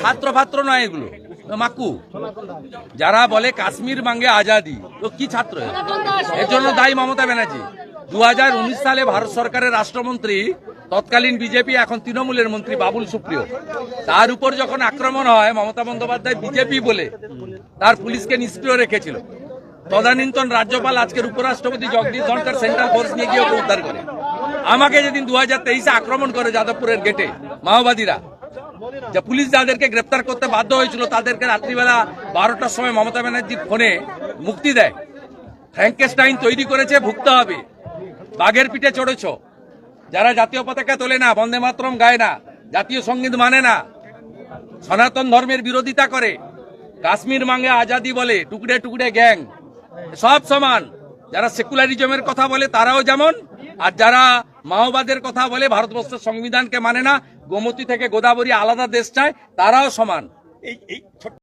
ছাত্র ফাত্র নয় এগুলো। মাকু, যারা বলে কাশ্মীর মাঙ্গে আজাদি, তো কি ছাত্র এর জন্য দায়ী মমতা ব্যানার্জি। দু সালে ভারত সরকারের রাষ্ট্রমন্ত্রী, তৎকালীন বিজেপি, এখন তৃণমূলের মন্ত্রী বাবুল সুপ্রিয়। তার উপর যখন আক্রমণ হয়, মমতা বন্দ্যোপাধ্যায় বিজেপি বলে তার পুলিশকে নিষ্ক্রিয় রেখেছিল। তদানীন্তন রাজ্যপাল, আজকের উপরাষ্ট্রপতি জগদীপ ধনকর সেন্ট্রাল ফোর্স নিয়ে গিয়ে উদ্ধার করে। আমাকে যেদিন দু হাজার আক্রমণ করে যাদবপুরের গেটে, মাওবাদীরা যে পুলিশ যাদেরকে গ্রেপ্তার করতে বাধ্য হয়েছিল, তাদেরকে রাত্রিবেলা বারোটার সময় মমতা ব্যানার্জির ফোনে মুক্তি দেয়। ফ্র্যাঙ্কেস্টাইন তৈরি করেছে, ভুগতে হবে। বাঘের পিঠে চড়েছ। যারা জাতীয় পতাকা তোলে না, বন্দে মাতরম গায় না, জাতীয় সংগীত মানে না। সনাতন ধর্মের বিরোধিতা করে। কাশ্মীর মাঙ্গে আজাদি বলে টুকরে টুকরে গ্যাং। সব সমান। যারা সেকুলারিজমের কথা বলে তারাও যেমন, আর যারা মাওবাদের কথা বলে ভারতবর্ষের সংবিধানকে মানে না, গোমতী থেকে গোদাবরী আলাদা দেশ চায়, তারাও সমান। এই এই